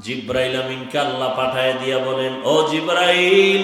জিব্রাইল আমিনকে আল্লাহ পাঠায় দিয়া বলেন, ও জিব্রাইল,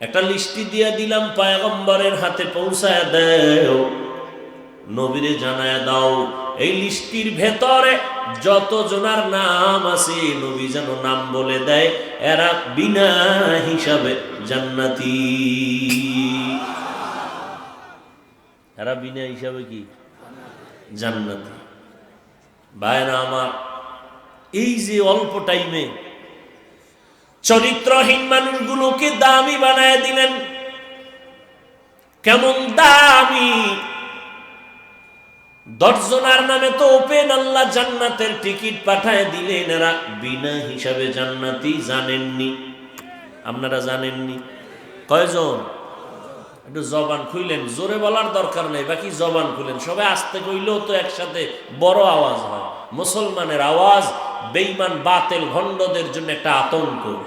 একটা লিস্টি দিয়া দিলাম পায়গম্বরের হাতে, পৌঁছায় দেও, নবীরে জানায় দাও, এই লিস্টির ভেতরে যত জনার নাম আছে, নবী যেন নাম বলে দেয়, এরা বিনা হিসাবে জান্নাতি। এরা বিনা হিসাবে কি? জান্নাতি। ভাইরা আমার এই যে অল্প টাইমে চরিত্রহীন মানুষগুলোকে দামি বানায় দিলেন। কেমন দামি। দশজনার নামে তো ওপেন আল্লাহ জান্নাতের টিকিট পাঠায় দিলেন এরা। বিনা হিসাবে জান্নাতি জানেননি। আপনারা জানেননি? কয়জন? একটু জবান খুইলেন, জোরে বলার দরকার নেই, বাকি জবান খুলেন সবাই আসতে কইলেও তো একসাথে বড় আওয়াজ হয়। মুসলমানের আওয়াজ বেইমান বাতেল ভণ্ডদের জন্য একটা আতঙ্ক।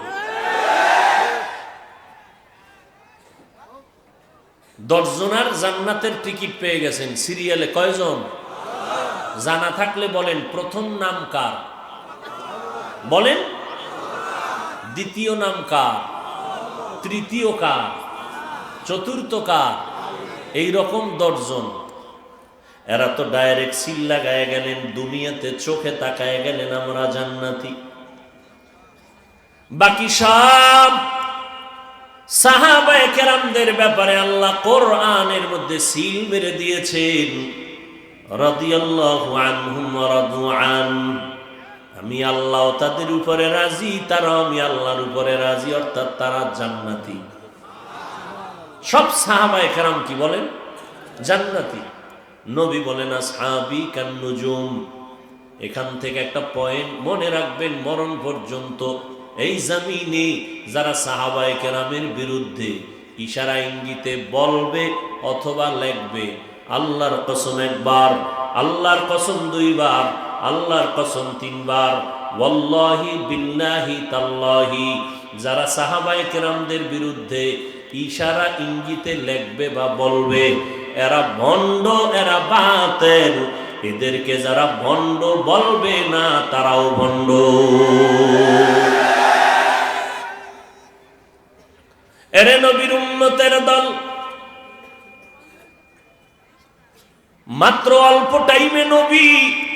দশজনার জান্নাতের টিকিট পেয়ে গেছেন। সিরিয়ালে কয়জন? জানা থাকলে বলেন, প্রথম নাম কার? বলেন, দ্বিতীয় নাম কার? তৃতীয় কার? চতুর্থ কার? এই রকম দশজন। এরা তো ডাইরেক্ট সিল লাগায় গেলেন, দুনিয়াতে চোখে তাকায় গেলেন আমরা জান্নাতি। বাকি সব সাহাবায়ে কেরামদের ব্যাপারে আল্লাহ কোরআনের মধ্যে সিল মেরে দিয়েছেন। আমি আল্লাহ তাদের উপরে রাজি তারা আমি আল্লাহর উপরে রাজি, অর্থাৎ তারা জান্নাতি। সব সাহাবায়ে কেরাম কি বলেন? জান্নাতি। নবী বলেন সাহাবি কান্নুজুম। এখান থেকে একটা পয়েন্ট মনে রাখবেন, মরণ পর্যন্ত এই জামিনে যারা সাহাবায়ে কেরামের বিরুদ্ধে ইশারা ইঙ্গিতে বলবে অথবা লেখবে, আল্লাহর কসম একবার, আল্লাহর কসম দুইবার, আল্লাহর কসম তিনবার, ওয়াল্লাহি বিল্লাহি তাল্লাহি। যারা সাহাবায়ে কেরামদের বিরুদ্ধে ইশারা ইঙ্গিতে লেখবে বা বলবে এরা ভণ্ড, এরা বাতেল এদেরকে যারা ভণ্ড বলবে না, তারাও ভণ্ড। এরে নবীর উন্নতের দল, মাত্র অল্প টাইমে নবী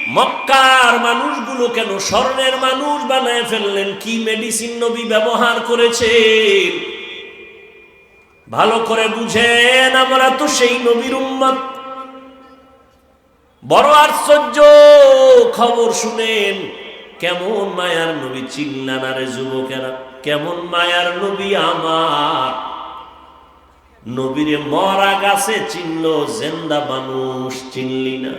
মক্কার মানুষগুলো কেন স্বর্ণের মানুষ বানায় ফেললেন? কি মেডিসিন নবী ব্যবহার করেছেন? ভালো করে বুঝেন আমরা তো সেই নবীর উম্মত। বড় আশ্চর্য খবর শুনেন, কেমন মায়ার নবী চিল্লান আরে যুবকেরা, কেমন মায়ার নবী আমার। নবীরে মরা গাছে চিনল, জেন্দা মানুষ চিনলি না।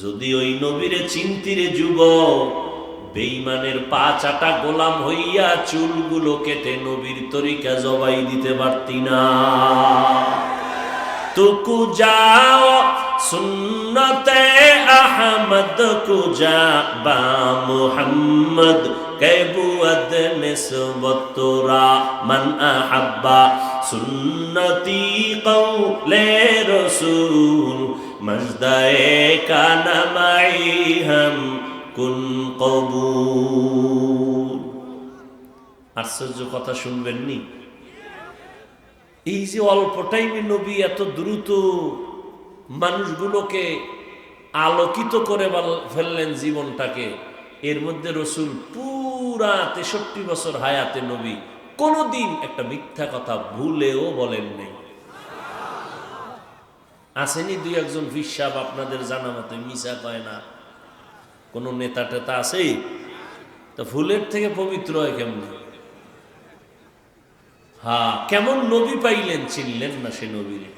যদি ওই নবীরে চিন্তিরে যুবক বেইমানের পা চাটা গোলাম হইয়া চুলগুলো কেটে নবীর তরিকা জবাই দিতে পারতি না। তুকু যাও, সুন্নতে আহমদ কুজা বা মুহাম্মদ, কেবুয়াদ নিসবতুরা মান আহাব্বা। সুন্নতি কৌলে রসুল, মজদায়ে কানা মাই হাম কুন কবুল। আশ্চর্য কথা শুনবেননি? এই যে অল্প টাইমে নবী এত দ্রুত মানুষগুলোকে আলোকিত করে ফেললেন জীবনটাকে, এর মধ্যে রসুল পুরা তেষট্টি বছর হায়াতে নবী কোনোদিন একটা মিথ্যা কথা ভুলেও বলেন নাই। আসেনি দুই একজন ফিসাব আপনাদের জানা মতো মিশা কয় না কোনো নেতা টেতা আছে তো ফুলের থেকে পবিত্র হয় কেমন? হ্যাঁ কেমন নবী পাইলেন, চিনলেন না সে নবীরে।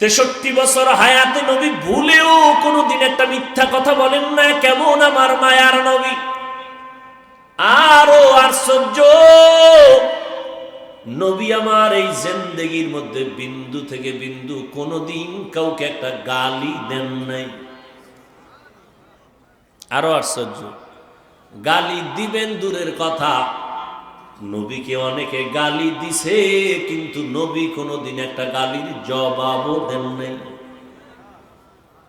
তেষট্টি বছর হায়াতে নবী ভুলেও কোনোদিন একটা মিথ্যা কথা বলেন না, কেমন আমার মায়ার নবী। আরও আশ্চর্য, নবী আমার এই জেন্দেগির মধ্যে বিন্দু থেকে বিন্দু কোনোদিন কাউকে একটা গালি দেন নাই। আরও আশ্চর্য। গালি দিবেন দূরের কথা। নবীকে অনেকে গালি দিছে, কিন্তু নবী কোনোদিন একটা গালির জবাবও দেন নাই।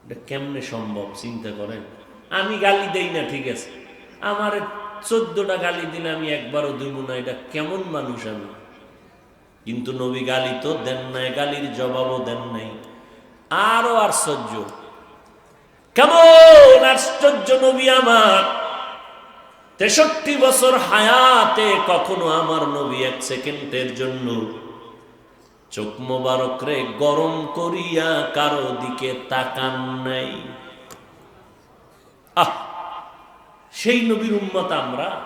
এটা কেমনে সম্ভব, চিন্তা করেন? আমি গালি দেই না, ঠিক আছে? আমার চোদ্দটা গালি দিলে আমি একবারও দিব না, এটা কেমন মানুষ আমি? কিন্তু নবী গালি তো দেন নাই, গালির জবাবও দেন নাই। আরও আশ্চর্য কেমন আশ্চর্য নবী আমার। তেষট্টি বছর হায়াতে কখনো আমার নবী এক সেকেন্ডের জন্য চোখ মোবারক রে গরম করিয়া কারও দিকে তাকান নাই। আহ, সেই নবীর উম্মত আমরা।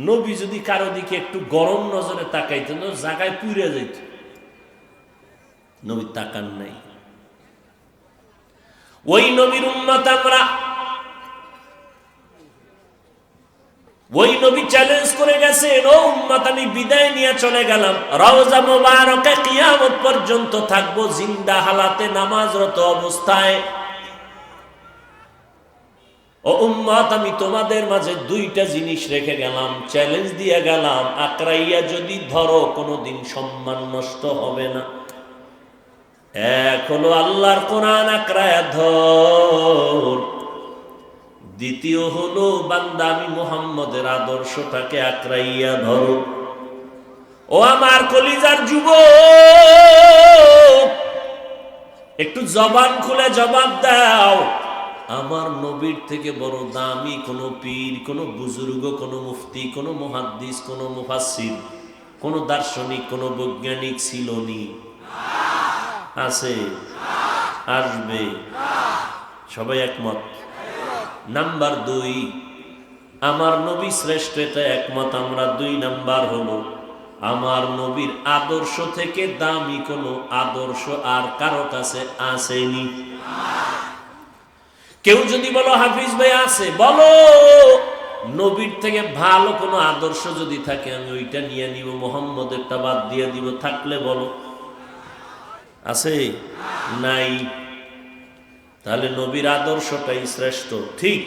নবী যদি কারও দিকে একটু গরম নজরে তাকাইতেন, জায়গায় পুড়ে যাইত। নবী তাকান নাই। ওই নবীর উম্মত আমরা। ওই নবী চ্যালেঞ্জ করে গেছেন ও উম্মত, আমি বিদায় নিয়ে চলে গেলাম। রওজা মোবারকে কিয়ামত পর্যন্ত থাকব জিন্দা হালাতে নামাজরত অবস্থায়। ও উম্মত, আমি তোমাদের মাঝে দুইটা জিনিস রেখে গেলাম চ্যালেঞ্জ দিয়ে গেলাম। আকরাইয়া যদি ধরো, কোনোদিন সম্মান নষ্ট হবে না। হলো আল্লাহর কোরআন আকরায়া ধর। দ্বিতীয় হলো, বান্দা, আমি মোহাম্মদের আদর্শটাকে আঁকড়াইয়া ধরো। ও আমার কলিজার যুব একটু জবান খুলে জবাব দাও। আমার নবীর থেকে বড় দামি কোনো পীর, কোনো বুজুর্গ, কোনো মুফতি, কোনো মুহাদ্দিস, কোনো মুফাসির কোনো দার্শনিক, কোনো বৈজ্ঞানিক ছিল নি। আছে, আসবে। সবাই একমত? নাম্বার দুই, আমার নবী শ্রেষ্ঠ এটা একমত, আমরা দুই নাম্বার হলো আমার নবীর আদর্শ থেকে দামি কোনো আদর্শ আর কারও কাছে আসেনি। কেউ যদি বলো, হাফিজ ভাই, আছে। বলো, নবীর থেকে ভালো কোনো আদর্শ যদি থাকে, আমি ওইটা নিয়ে নিব, মোহাম্মদেরটা বাদ দিয়ে দিব, থাকলে বলো। আছে? নাই। তাহলে নবীর আদর্শটাই শ্রেষ্ঠ, ঠিক?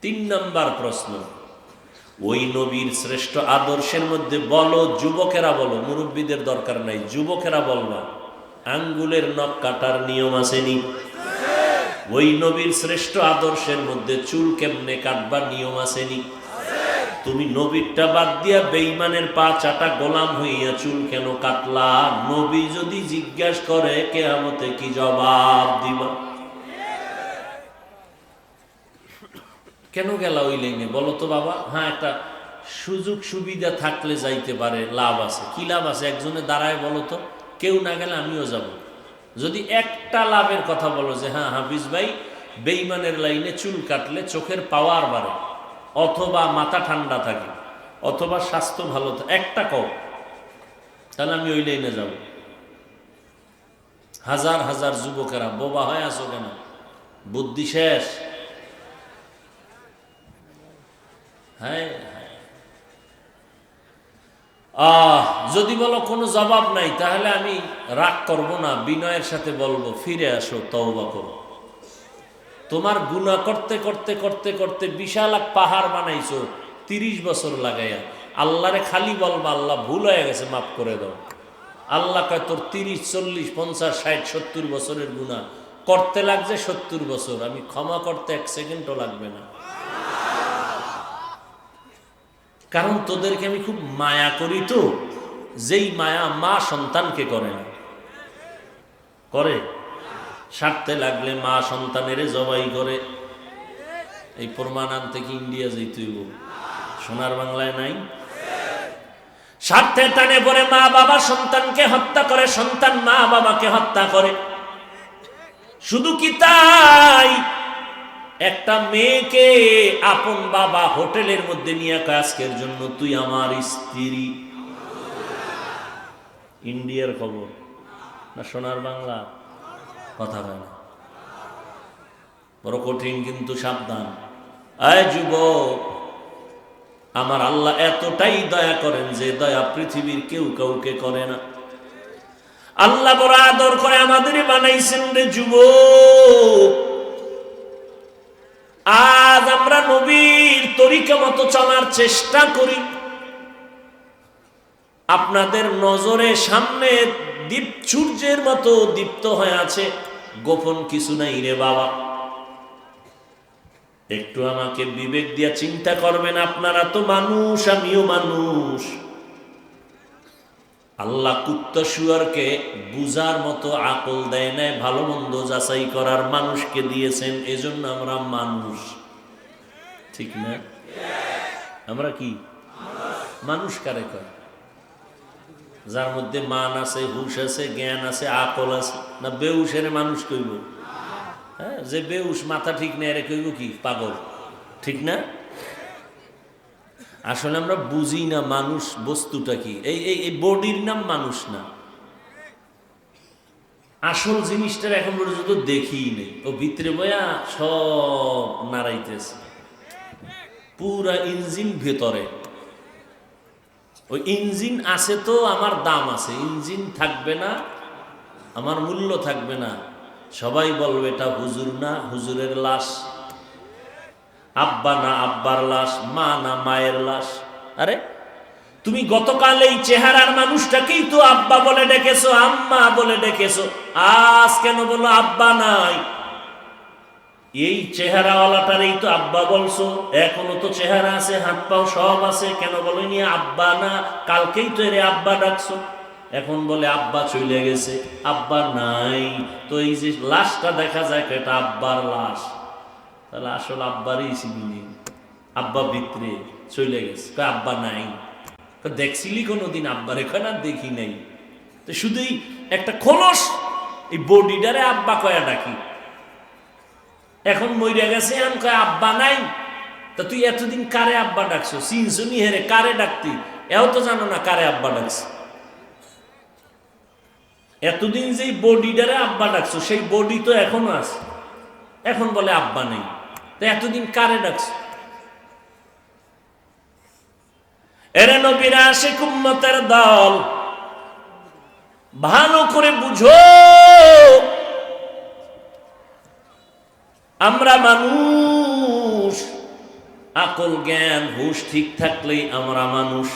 তিন নাম্বার প্রশ্ন। ওই নবীর শ্রেষ্ঠ আদর্শের মধ্যে বলো, যুবকেরা বলো, মুরব্বীদের দরকার নাই, যুবকেরা বলবা আঙ্গুলের নখ কাটার নিয়ম আসেনি। ওই নবীর শ্রেষ্ঠ আদর্শের মধ্যে চুল কেমনে কাটবার নিয়ম আসেনি। তুমি নবীরটা বাদ দিয়া বেইমানের পা চাটা গোলাম হইয়া চুল কেন কাটলা? নবী যদি জিজ্ঞাসা করে, কেয়ামতে কি জবাব দিবা? কেন গেলা ওই লাইনে? বলো তো বাবা। হ্যাঁ একটা সুযোগ সুবিধা থাকলে যাইতে পারে, লাভ আছে। কি লাভ আছে? একজনে দাঁড়ায় বলো তো। কেউ না গেলে আমিও যাব। যদি একটা লাভের কথা বলো যে হ্যাঁ হাফিজ ভাই বেইমানের লাইনে চুল কাটলে চোখের পাওয়ার বাড়ে। অথবা মাথা ঠান্ডা থাকে, অথবা স্বাস্থ্য ভালো থাকে, একটা কম। তাহলে আমি ওই লাইনে যাব। হাজার হাজার যুবকেরা, বোবা হয়ে আসো কেন? বুদ্ধি শেষ? হ্যাঁ। আহ, যদি বলো কোনো জবাব নাই, তাহলে আমি রাগ করব না, বিনয়ের সাথে বলব, ফিরে আসো, তওবা করো। তোমার গুণা করতে করতে করতে করতে বিশাল এক পাহাড় বানাইছো, তিরিশ বছর লাগাইয়া। আল্লাহরে খালি বলবা, আল্লাহ, ভুল হয়ে গেছে, মাফ করে দাও। আল্লাহ কয়, তোর তিরিশ, চল্লিশ, পঞ্চাশ, ষাট, সত্তর বছরের গুণা। করতে লাগছে সত্তর বছর। আমি ক্ষমা করতে এক সেকেন্ডও লাগবে না। কারণ তোদেরকে আমি খুব মায়া করি তো। যেই মায়া মা সন্তানকে করে না। করে? সারতে লাগলে মা সন্তানের জবাই করে। এই প্রমাণ আনতে কি ইন্ডিয়া যেতেইব সোনার বাংলায় নাই? স্বার্থের টানে পরে মা বাবা সন্তানকে হত্যা করে, সন্তান মা বাবাকে হত্যা করে। শুধু কি তাই? একটা মেয়েকে আপন বাবা হোটেলের মধ্যে নিয়ে আজকের জন্য তুই আমার স্ত্রী। ইন্ডিয়ার খবর না সোনার বাংলা? কথা হয় না। বড় কঠিন কিন্তু সাবধান। আয় যুবক, আমার আল্লাহ এতটাই দয়া করেন যে দয়া পৃথিবীর কেউ কাউকে করে না। আল্লাহ বড় আদর করে আমাদের বানাইছেন রে যুবক। আজ আমরা নবীর তরিকা মতো চলার চেষ্টা করি। আপনাদের নজরে সামনে দীপ সূর্যের মতো দীপ্ত হয়ে আছে। গোপন কিছু নাই রে বাবা। একটু আমাকে বিবেক দিয়ে চিন্তা করবেন, আপনারা তো মানুষ, আমিও মানুষ। আল্লাহ কুত্তা শুয়ারকে বুজার মতো আকল দেয় নাই, ভালো মন্দ যাচাই করার মানুষকে দিয়েছেন, এজন্য আমরা মানুষ। ঠিক না? আমরা কি? মানুষ কারে কয়? যার মধ্যে মান আছে, হুশ আছে, জ্ঞান আছে, আকল আছে। না বেউসের মানুষ কইব? হ্যাঁ যে বেউস মাথা ঠিক নেই এরে কইব কি? পাগল। ঠিক না? আসলে আমরা বুঝি না মানুষ বস্তুটা কি। এই এই বডির নাম মানুষ না। আসল জিনিসটার এখন পর্যন্ত দেখি নেই। ও ভিতরে বয়া সব নাড়াইতেছে। পুরা ইঞ্জিন ভেতরে। ওই ইঞ্জিন আছে তো, আমার দাম আছে। ইঞ্জিন থাকবে না, আমার মূল্য থাকবে না। সবাই বলবে, এটা হুজুর না, হুজুরের লাশ। আব্বা না আব্বার লাশ, মা না মায়ের লাশ। আরে, তুমি গতকাল এই চেহারার মানুষটাকেই তো আব্বা বলে ডেকেছো, আম্মা বলে ডেকেছো। আজ কেন বলো, আব্বা নাই? এই চেহারাওয়ালাটারই তো আব্বা বলছো? এখনও তো চেহারা আছে, হাত পাও সব আছে, কেন বলেনি? আব্বা না, কালকেই তো এরে আব্বা ডাকছো। এখন বলে আব্বা চলে গেছে, আব্বা নাই। তো এই যে লাশটা দেখা যায় এটা আব্বার লাশ। তাহলে আসলে আব্বারই চিনি আব্বা ভিতরে চলে গেছে আব্বা নাই। তো দেখছিলি কোনোদিন? আব্বার এখানে দেখি নাই। তো শুধুই একটা খোলস, এই বডিটারে আব্বা কয়া ডাকি। এখন মইরা গেছে, এখন কয়, আব্বা নাই? তা তুই এতদিন কারে আব্বা ডাকছো? চিনছুনি হেরে কারে ডাকতি? এও তো জানো না কারে আব্বা ডাকছে। এতদিন যেই বডিটারে আব্বা ডাকছো, সেই বডি তো এখনও আছে। এখন বলে আব্বা নেই। তো এতদিন কারে ডাকছো? এরে নবীরা আশিক উম্মতের দল, ভালো করে বুঝো। আমরা মানুষ। আকল জ্ঞান, হুশ ঠিক থাকলেই আমরা মানুষ।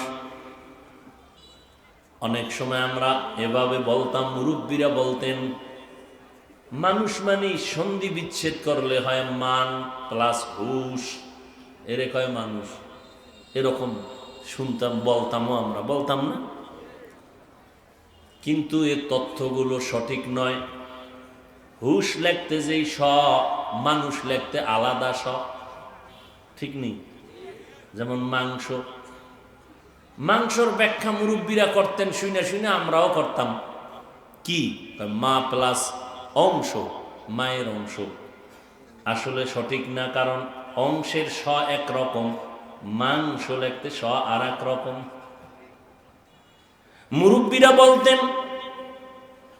অনেক সময় আমরা এভাবে বলতাম, মুরব্বীরা বলতেন, মানুষ মানে সন্ধি বিচ্ছেদ করলে হয় মান প্লাস হুশ। এরে কয় মানুষ, এরকম শুনতাম, বলতামও আমরা, বলতাম না। কিন্তু এ তথ্যগুলো সঠিক নয়। হুশ লেখতে যেই স মানুষ লেখতে আলাদা স ঠিক নেই? যেমন মাংস। মাংসর ব্যাখ্যা মুরব্বীরা করতেন শুনে শুনে আমরাও করতাম। কি? মা প্লাস অংশ, মায়ের অংশ। আসলে সঠিক না, কারণ অংশের স এক রকম, মাংস লেখতে স আর এক রকম। মুরব্বীরা বলতেন,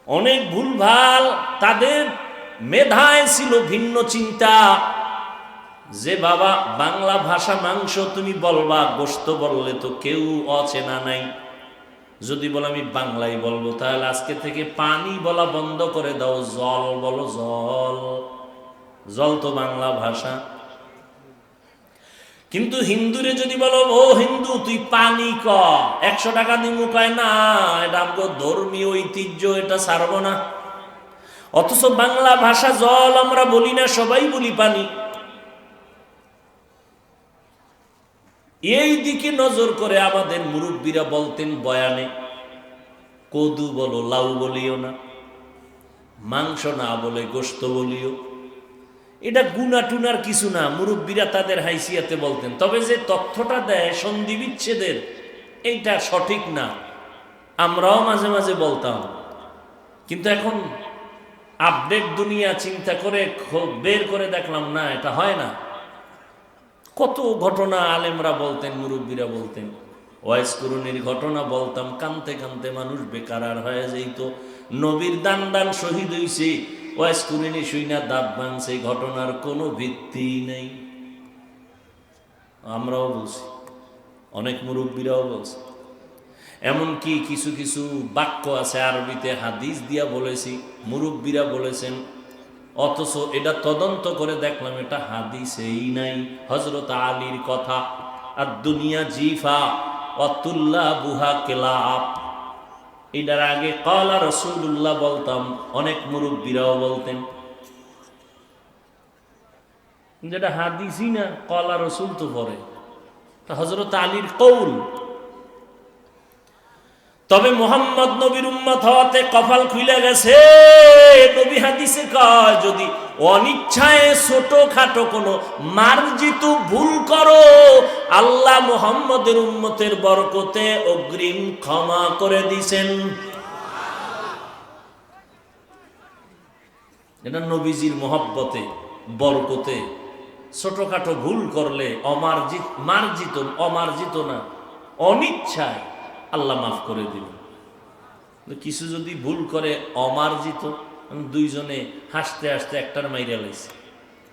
অনেক ভুলভাল তাদের মেধায় ছিল ভিন্ন চিন্তা। যে বাবা, বাংলা ভাষা মাংস তুমি বলবা, গোস্ত বললে তো কেউ অচেনা নাই। যদি বলো আমি বাংলায় বলব, তাহলে আজকে থেকে পানি বলা বন্ধ করে দাও, জল বলো জল। জল তো বাংলা ভাষা। কিন্তু হিন্দুরে যদি বলো, ও হিন্দু, তুই পানি ক, একশো টাকা দিমু কয়, না, এটা আমাকে ধর্মীয় ঐতিহ্য, এটা ছাড়বো না। অথচ বাংলা ভাষা জল আমরা বলি না, সবাই বলি পানি। এই দিকে নজর করে আমাদের মুরব্বীরা বলতেন বয়ানে, কদু বলো, লাউ বলিও না, মাংস না বলে গোস্ত বলিও। এটা গুনা টুনার কিছু না, মুরব্বীরা তাদের হাইসিয়াতে বলতেন। তবে যে তথ্যটা দেয় সন্ধি বিচ্ছেদের এইটা সঠিক না। আমরাও মাঝে মাঝে বলতাম। কিন্তু এখন আপডেট দুনিয়া চিন্তা করে বের করে দেখলাম, না, এটা হয় না। কত ঘটনা আলেমরা বলতেন, মুরব্বীরা বলতেন। ওয়াইস করুনির ঘটনা বলতাম, কানতে কানতে মানুষ বেকার আর হয়ে যেত নবীর দান দান শহীদ হইছে ওয়াইস করুনি শুইনা দাঁত ভাঙছে, ঘটনার কোনো ভিত্তি নেই। আমরাও বলছি, অনেক মুরব্বীরাও বলছে। এমনকি কিছু কিছু বাক্য আছে আরবিতে, হাদিস দিয়া বলেছি, মুরব্বীরা বলেছেন, অথচ এটা তদন্ত করে দেখলাম এটা হাদিসেই নাই। হজরত আলীর কথা আর দুনিয়া জিফা, অতুল্লা বুহা কেলাপ এটার আগে কলা রসুল্লাহ বলতাম, অনেক মুরব্বীরাও বলতেন। যেটা হাদিসই না কলা রসুল তো পরে। হজরত আলীর কৌল তবে মোহাম্মদ নবীর উম্মত হওয়াতে কপাল খুলে গেছে। নবী হাদিসে কয়, যদি অনিচ্ছায় ছোট খাটো কোনো মার্জিত ভুল করো, আল্লাহ মোহাম্মদের উম্মতের বরকতে অগ্রিম ক্ষমা করে দিছেন। এটা নবীজির মহব্বতে, বরকতে ছোটখাটো ভুল করলে অমার্জিত, মার্জিত, অমার্জিত না, অনিচ্ছায় আল্লাহ মাফ করে দিল। কিছু যদি ভুল করে, অমার্জিত দুইজনে হাসতে হাসতে একটার মাইরা লাইছে।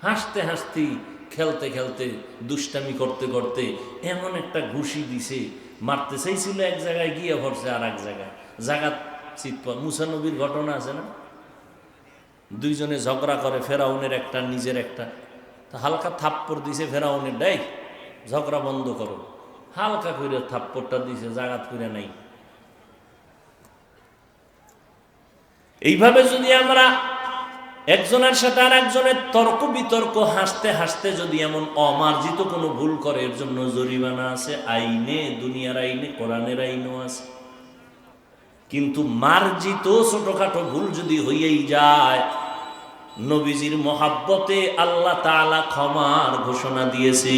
হাসতে হাসতে, খেলতে খেলতে, দুষ্টামি করতে করতে এমন একটা ঘুষি দিছে, মারতে চাইছিল এক জায়গায়, গিয়ে ভরছে আর এক জায়গায়। জাগাত চিৎপা মুসানবীর ঘটনা আছে না? দুইজনে ঝগড়া করে, ফেরাউনের একটা, নিজের একটা। হালকা থাপ্পড় দিছে ফেরাউনের ডাই ঝগড়া বন্ধ করো। হালকা করে থাপ্পড়টা দিছে, জাগাত করে নাই। এইভাবে যদি আমরা একজনের সাথে আর একজনের তর্ক বিতর্ক, হাসতে হাসতে যদি এমন অমার্জিত কোনো ভুল করে, এর জন্য জরিমানা আছে, আইনে, দুনিয়ার আইনে, কোরআনের আইনও আছে। কিন্তু মার্জিত ছোটখাটো ভুল যদি হইয়াই যায়, নবীজির মহাব্বতে আল্লাহ তাআলা ক্ষমার ঘোষণা দিয়েছে